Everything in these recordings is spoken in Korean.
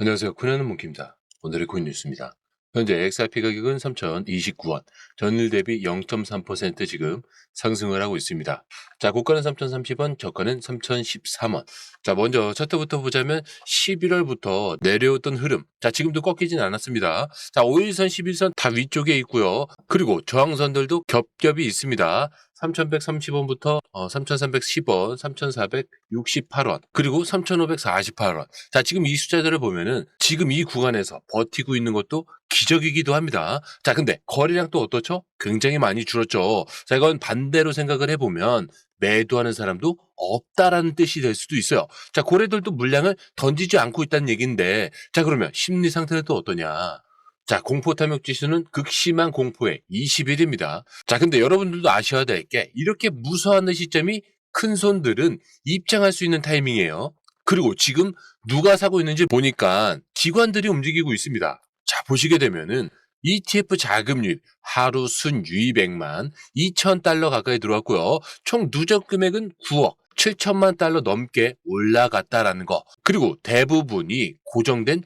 안녕하세요. 코리아는 몽키입니다. 오늘의 코인 뉴스입니다. 현재 XRP 가격은 3,029원, 전일 대비 0.3% 지금 상승을 하고 있습니다. 자, 고가는 3,030원, 저가는 3,013원. 자, 먼저 차트부터 보자면 11월부터 내려오던 흐름. 자, 지금도 꺾이진 않았습니다. 자, 5일선, 11선 다 위쪽에 있고요. 그리고 저항선들도 겹겹이 있습니다. 3,130원부터 어, 3,310원, 3,468원, 그리고 3,548원. 자, 지금 이 숫자들을 보면은 지금 이 구간에서 버티고 있는 것도 기적이기도 합니다. 자, 근데 거래량 또 어떻죠? 굉장히 많이 줄었죠. 자, 이건 반대로 생각을 해보면 매도하는 사람도 없다라는 뜻이 될 수도 있어요. 자, 고래들도 물량을 던지지 않고 있다는 얘기인데, 자, 그러면 심리 상태는 또 어떠냐? 자, 공포 탐욕 지수는 극심한 공포에 21입니다. 자, 근데 여러분들도 아셔야 될 게 이렇게 무서워하는 시점이 큰 손들은 입장할 수 있는 타이밍이에요. 그리고 지금 누가 사고 있는지 보니까 기관들이 움직이고 있습니다. 자, 보시게 되면은 ETF 자금 유입 하루 순 유입액만 2천 달러 가까이 들어왔고요. 총 누적 금액은 9억 7천만 달러 넘게 올라갔다라는 거. 그리고 대부분이 고정된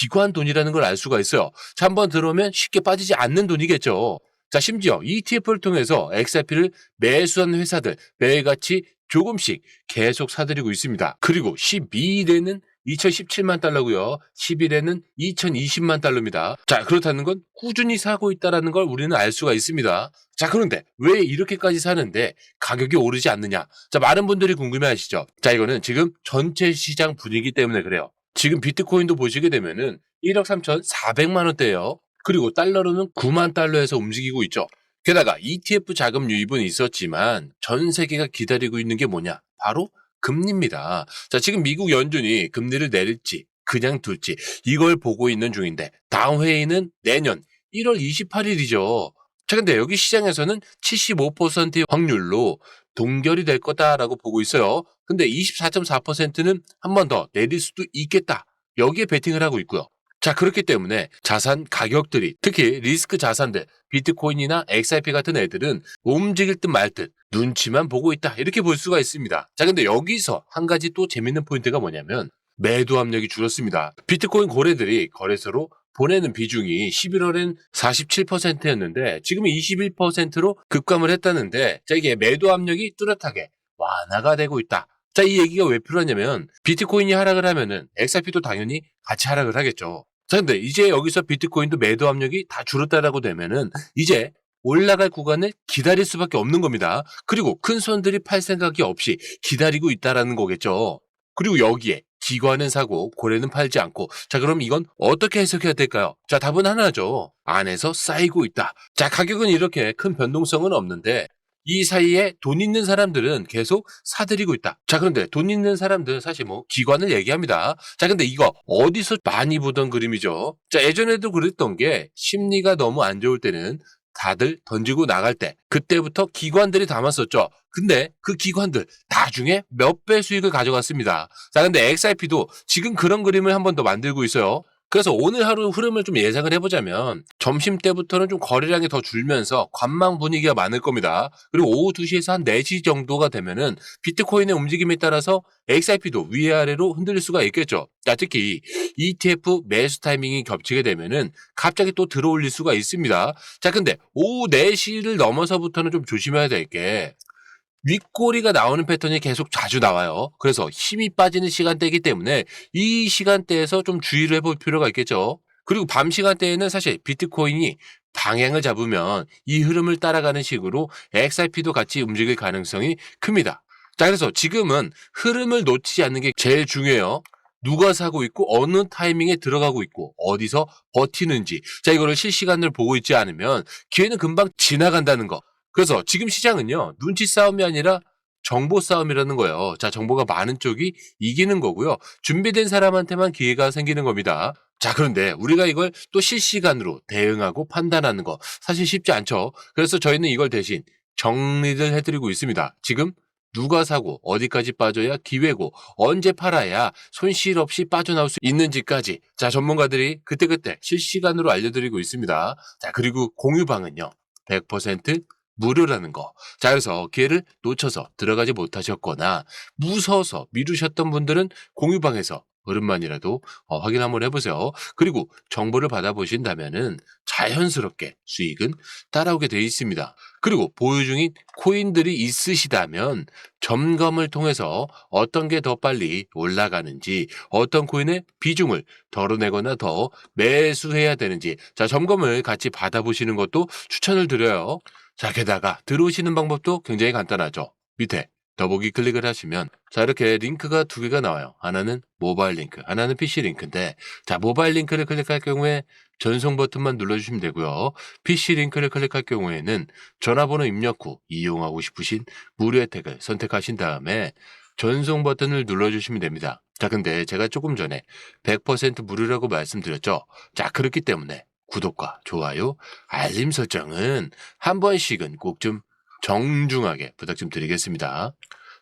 기관 돈이라는 걸 알 수가 있어요. 자, 한번 들어오면 쉽게 빠지지 않는 돈이겠죠. 자, 심지어 ETF를 통해서 XRP를 매수한 회사들 매일같이 조금씩 계속 사들이고 있습니다. 그리고 12일에는 2017만 달러고요. 10일에는 2020만 달러입니다. 자, 그렇다는 건 꾸준히 사고 있다는 걸 우리는 알 수가 있습니다. 자, 그런데 왜 이렇게까지 사는데 가격이 오르지 않느냐? 자, 많은 분들이 궁금해 하시죠? 자, 이거는 지금 전체 시장 분위기 때문에 그래요. 지금 비트코인도 보시게 되면은 1억 3,400만 원대예요. 그리고 달러로는 9만 달러에서 움직이고 있죠. 게다가 ETF 자금 유입은 있었지만 전 세계가 기다리고 있는 게 뭐냐? 바로 금리입니다. 자, 지금 미국 연준이 금리를 내릴지 그냥 둘지 이걸 보고 있는 중인데 다음 회의는 내년 1월 28일이죠. 자, 근데 여기 시장에서는 75%의 확률로 동결이 될 거다라고 보고 있어요. 근데 24.4%는 한 번 더 내릴 수도 있겠다. 여기에 베팅을 하고 있고요. 자, 그렇기 때문에 자산 가격들이 특히 리스크 자산들, 비트코인이나 XRP 같은 애들은 움직일 듯 말 듯 눈치만 보고 있다. 이렇게 볼 수가 있습니다. 자, 근데 여기서 한 가지 또 재밌는 포인트가 뭐냐면 매도 압력이 줄었습니다. 비트코인 고래들이 거래소로 보내는 비중이 11월엔 47%였는데 지금은 21%로 급감을 했다는데 자 이게 매도 압력이 뚜렷하게 완화가 되고 있다. 자 이 얘기가 왜 필요하냐면 비트코인이 하락을 하면은 XRP도 당연히 같이 하락을 하겠죠. 자 근데 이제 여기서 비트코인도 매도 압력이 다 줄었다라고 되면은 이제 올라갈 구간을 기다릴 수밖에 없는 겁니다. 그리고 큰 손들이 팔 생각이 없이 기다리고 있다라는 거겠죠. 그리고 여기에 기관은 사고 고래는 팔지 않고 자 그럼 이건 어떻게 해석해야 될까요? 자 답은 하나죠. 안에서 쌓이고 있다. 자 가격은 이렇게 큰 변동성은 없는데 이 사이에 돈 있는 사람들은 계속 사들이고 있다. 자 그런데 돈 있는 사람들은 사실 뭐 기관을 얘기합니다. 자 근데 이거 어디서 많이 보던 그림이죠. 자 예전에도 그랬던 게 심리가 너무 안 좋을 때는 다들 던지고 나갈 때 그때부터 기관들이 담았었죠. 근데 그 기관들 나중에 몇 배 수익을 가져갔습니다. 자, 근데 XRP도 지금 그런 그림을 한 번 더 만들고 있어요. 그래서 오늘 하루 흐름을 좀 예상을 해보자면 점심 때부터는 좀 거래량이 더 줄면서 관망 분위기가 많을 겁니다. 그리고 오후 2시에서 한 4시 정도가 되면은 비트코인의 움직임에 따라서 XRP도 위아래로 흔들릴 수가 있겠죠. 자, 특히 ETF 매수 타이밍이 겹치게 되면은 갑자기 또 들어올릴 수가 있습니다. 자, 근데 오후 4시를 넘어서부터는 좀 조심해야 될 게 윗꼬리가 나오는 패턴이 계속 자주 나와요. 그래서 힘이 빠지는 시간대이기 때문에 이 시간대에서 좀 주의를 해볼 필요가 있겠죠. 그리고 밤 시간대에는 사실 비트코인이 방향을 잡으면 이 흐름을 따라가는 식으로 XRP도 같이 움직일 가능성이 큽니다. 자, 그래서 지금은 흐름을 놓치지 않는 게 제일 중요해요. 누가 사고 있고 어느 타이밍에 들어가고 있고 어디서 버티는지 자 이거를 실시간으로 보고 있지 않으면 기회는 금방 지나간다는 거 그래서 지금 시장은요 눈치 싸움이 아니라 정보 싸움이라는 거예요. 자 정보가 많은 쪽이 이기는 거고요. 준비된 사람한테만 기회가 생기는 겁니다. 자 그런데 우리가 이걸 또 실시간으로 대응하고 판단하는 거 사실 쉽지 않죠. 그래서 저희는 이걸 대신 정리를 해드리고 있습니다. 지금 누가 사고 어디까지 빠져야 기회고 언제 팔아야 손실 없이 빠져나올 수 있는지까지 자 전문가들이 그때그때 실시간으로 알려드리고 있습니다. 자 그리고 공유방은요 100% 무료라는 거. 자 그래서 기회를 놓쳐서 들어가지 못하셨거나 무서워서 미루셨던 분들은 공유방에서 흐름만이라도 어, 확인 한번 해보세요. 그리고 정보를 받아보신다면은 자연스럽게 수익은 따라오게 돼 있습니다. 그리고 보유 중인 코인들이 있으시다면 점검을 통해서 어떤 게 더 빨리 올라가는지 어떤 코인의 비중을 덜어내거나 더 매수해야 되는지 자 점검을 같이 받아보시는 것도 추천을 드려요. 자 게다가 들어오시는 방법도 굉장히 간단하죠. 밑에 더보기 클릭을 하시면 자 이렇게 링크가 두 개가 나와요. 하나는 모바일 링크, 하나는 PC 링크인데 자 모바일 링크를 클릭할 경우에 전송 버튼만 눌러주시면 되고요. PC 링크를 클릭할 경우에는 전화번호 입력 후 이용하고 싶으신 무료 혜택을 선택하신 다음에 전송 버튼을 눌러주시면 됩니다. 자 근데 제가 조금 전에 100% 무료라고 말씀드렸죠. 자 그렇기 때문에 구독과 좋아요, 알림 설정은 한 번씩은 꼭 좀 정중하게 부탁 좀 드리겠습니다.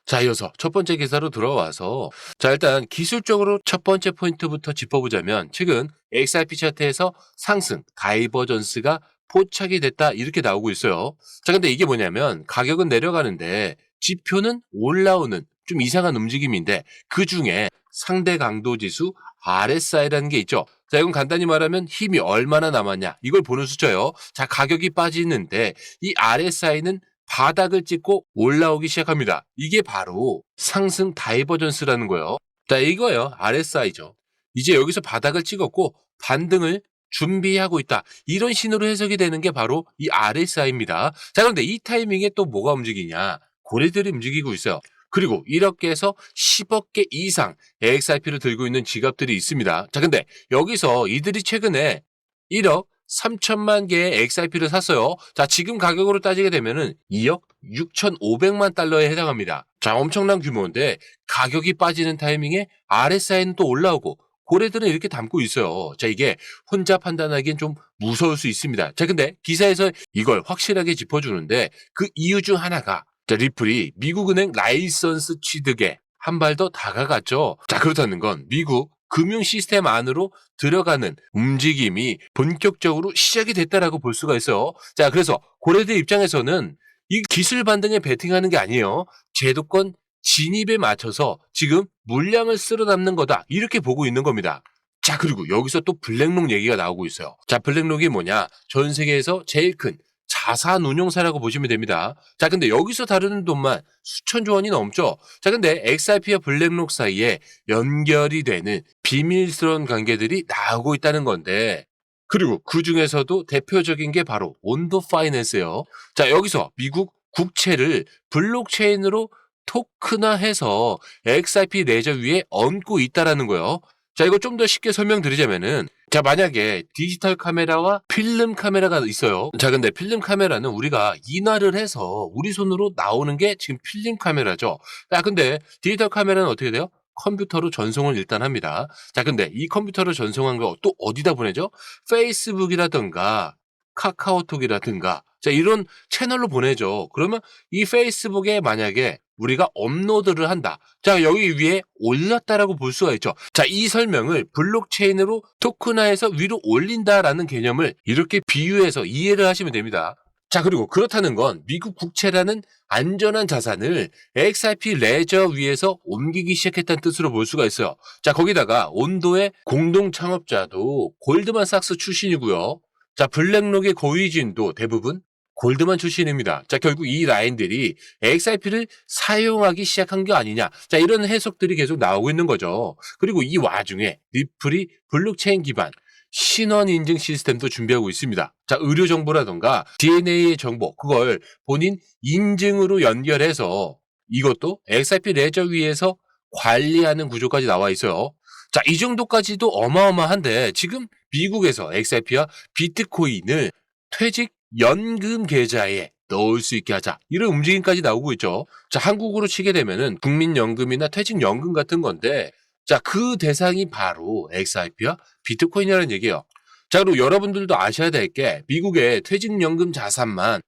자, 이어서 첫 번째 기사로 들어와서 자, 일단 기술적으로 첫 번째 포인트부터 짚어보자면 최근 XRP 차트에서 상승 다이버전스가 포착이 됐다 이렇게 나오고 있어요. 자, 근데 이게 뭐냐면 가격은 내려가는데 지표는 올라오는 좀 이상한 움직임인데 그 중에 상대 강도 지수 RSI라는 게 있죠. 자, 이건 간단히 말하면 힘이 얼마나 남았냐 이걸 보는 숫자예요. 자, 가격이 빠지는데 이 RSI는 바닥을 찍고 올라오기 시작합니다. 이게 바로 상승 다이버전스라는 거예요. 자, 이거예요. RSI죠. 이제 여기서 바닥을 찍었고 반등을 준비하고 있다. 이런 신호로 해석이 되는 게 바로 이 RSI입니다. 자, 그런데 이 타이밍에 또 뭐가 움직이냐? 고래들이 움직이고 있어요. 그리고 이렇게 해서 10억 개 이상 XRP를 들고 있는 지갑들이 있습니다. 자, 근데 여기서 이들이 최근에 1억 3천만 개의 XRP를 샀어요. 자, 지금 가격으로 따지게 되면은 2억 6,500만 달러에 해당합니다. 자, 엄청난 규모인데 가격이 빠지는 타이밍에 RSI는 또 올라오고 고래들은 이렇게 담고 있어요. 자, 이게 혼자 판단하기엔 좀 무서울 수 있습니다. 자, 근데 기사에서 이걸 확실하게 짚어주는데 그 이유 중 하나가 자, 리플이 미국은행 라이선스 취득에 한 발 더 다가갔죠. 자, 그렇다는 건 미국 금융 시스템 안으로 들어가는 움직임이 본격적으로 시작이 됐다라고 볼 수가 있어요. 자, 그래서 고래들 입장에서는 이 기술 반등에 베팅하는 게 아니에요. 제도권 진입에 맞춰서 지금 물량을 쓸어 담는 거다. 이렇게 보고 있는 겁니다. 자, 그리고 여기서 또 블랙록 얘기가 나오고 있어요. 자, 블랙록이 뭐냐? 전 세계에서 제일 큰 자산 운용사라고 보시면 됩니다. 자, 근데 여기서 다루는 돈만 수천조 원이 넘죠. 자, 근데 XRP와 블랙록 사이에 연결이 되는 비밀스러운 관계들이 나오고 있다는 건데, 그리고 그 중에서도 대표적인 게 바로 온도 파이낸스예요. 자, 여기서 미국 국채를 블록체인으로 토크나해서 XRP 레저 위에 얹고 있다라는 거예요. 자, 이거 좀 더 쉽게 설명드리자면은 자, 만약에 디지털 카메라와 필름 카메라가 있어요. 자, 근데 필름 카메라는 우리가 인화를 해서 우리 손으로 나오는 게 지금 필름 카메라죠. 자, 근데 디지털 카메라는 어떻게 돼요? 컴퓨터로 전송을 일단 합니다. 자, 근데 이 컴퓨터로 전송한 거 또 어디다 보내죠? 페이스북이라든가 카카오톡이라든가 자, 이런 채널로 보내죠. 그러면 이 페이스북에 만약에 우리가 업로드를 한다. 자, 여기 위에 올렸다라고 볼 수가 있죠. 자, 이 설명을 블록체인으로 토큰화해서 위로 올린다라는 개념을 이렇게 비유해서 이해를 하시면 됩니다. 자, 그리고 그렇다는 건 미국 국채라는 안전한 자산을 XRP 레저 위에서 옮기기 시작했다는 뜻으로 볼 수가 있어요. 자, 거기다가 온도의 공동 창업자도 골드만삭스 출신이고요. 자, 블랙록의 고위진도 대부분 골드만 출신입니다. 자, 결국 이 라인들이 XRP를 사용하기 시작한 게 아니냐. 자, 이런 해석들이 계속 나오고 있는 거죠. 그리고 이 와중에 리플이 블록체인 기반 신원 인증 시스템도 준비하고 있습니다. 자, 의료 정보라던가 DNA의 정보, 그걸 본인 인증으로 연결해서 이것도 XRP 레저 위에서 관리하는 구조까지 나와 있어요. 자, 이 정도까지도 어마어마한데 지금 미국에서 XRP와 비트코인을 퇴직 연금 계좌에 넣을 수 있게 하자. 이런 움직임까지 나오고 있죠. 자, 한국으로 치게 되면은 국민연금이나 퇴직연금 같은 건데, 자, 그 대상이 바로 XRP와 비트코인이라는 얘기예요. 자, 그리고 여러분들도 아셔야 될 게, 미국의 퇴직연금 자산만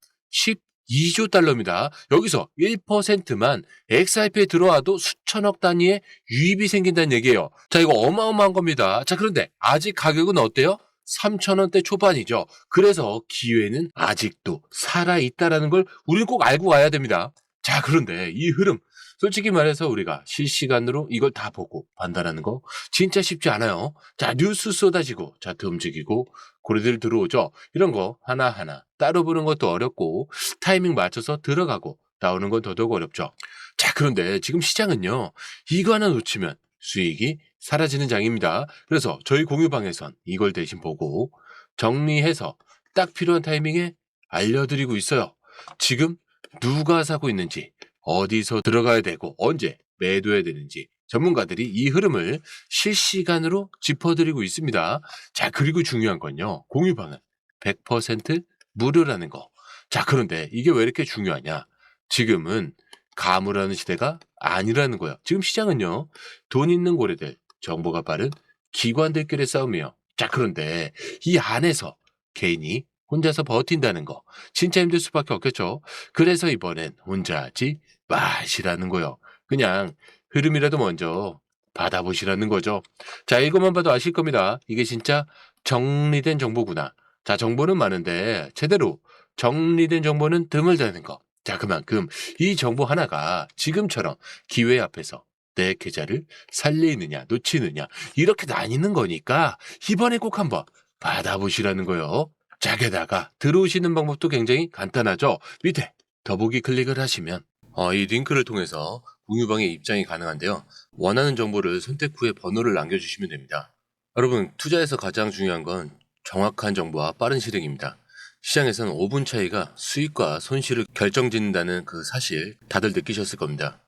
12조 달러입니다. 여기서 1%만 XRP에 들어와도 수천억 단위의 유입이 생긴다는 얘기예요. 자, 이거 어마어마한 겁니다. 자, 그런데 아직 가격은 어때요? 3천원대 초반이죠. 그래서 기회는 아직도 살아있다라는 걸 우리는 꼭 알고 와야 됩니다. 자, 그런데 이 흐름, 솔직히 말해서 우리가 실시간으로 이걸 다 보고 판단하는 거 진짜 쉽지 않아요. 자, 뉴스 쏟아지고 차트 움직이고 고리들 들어오죠. 이런 거 하나하나 따로 보는 것도 어렵고 타이밍 맞춰서 들어가고 나오는 건 더더욱 어렵죠. 자, 그런데 지금 시장은요. 이거 하나 놓치면 수익이 사라지는 장입니다. 그래서 저희 공유방에선 이걸 대신 보고 정리해서 딱 필요한 타이밍에 알려드리고 있어요. 지금 누가 사고 있는지, 어디서 들어가야 되고, 언제 매도해야 되는지, 전문가들이 이 흐름을 실시간으로 짚어드리고 있습니다. 자, 그리고 중요한 건요. 공유방은 100% 무료라는 거. 자, 그런데 이게 왜 이렇게 중요하냐? 지금은 가물하는 시대가 아니라는 거예요. 지금 시장은요. 돈 있는 고래들, 정보가 빠른 기관들끼리 싸움이에요. 자, 그런데 이 안에서 개인이 혼자서 버틴다는 거 진짜 힘들 수밖에 없겠죠. 그래서 이번엔 혼자 하지 마시라는 거요. 그냥 흐름이라도 먼저 받아보시라는 거죠. 자, 이것만 봐도 아실 겁니다. 이게 진짜 정리된 정보구나. 자, 정보는 많은데 제대로 정리된 정보는 드물다는 거. 자, 그만큼 이 정보 하나가 지금처럼 기회 앞에서 내 계좌를 살리느냐, 놓치느냐, 이렇게 나뉘는 거니까 이번에 꼭 한번 받아보시라는 거요. 자, 게다가 들어오시는 방법도 굉장히 간단하죠. 밑에 더보기 클릭을 하시면 어, 이 링크를 통해서 공유방에 입장이 가능한데요. 원하는 정보를 선택 후에 번호를 남겨주시면 됩니다. 여러분, 투자에서 가장 중요한 건 정확한 정보와 빠른 실행입니다. 시장에서는 5분 차이가 수익과 손실을 결정짓는다는 그 사실 다들 느끼셨을 겁니다.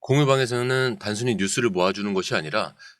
공유방에서는 단순히 뉴스를 모아주는 것이 아니라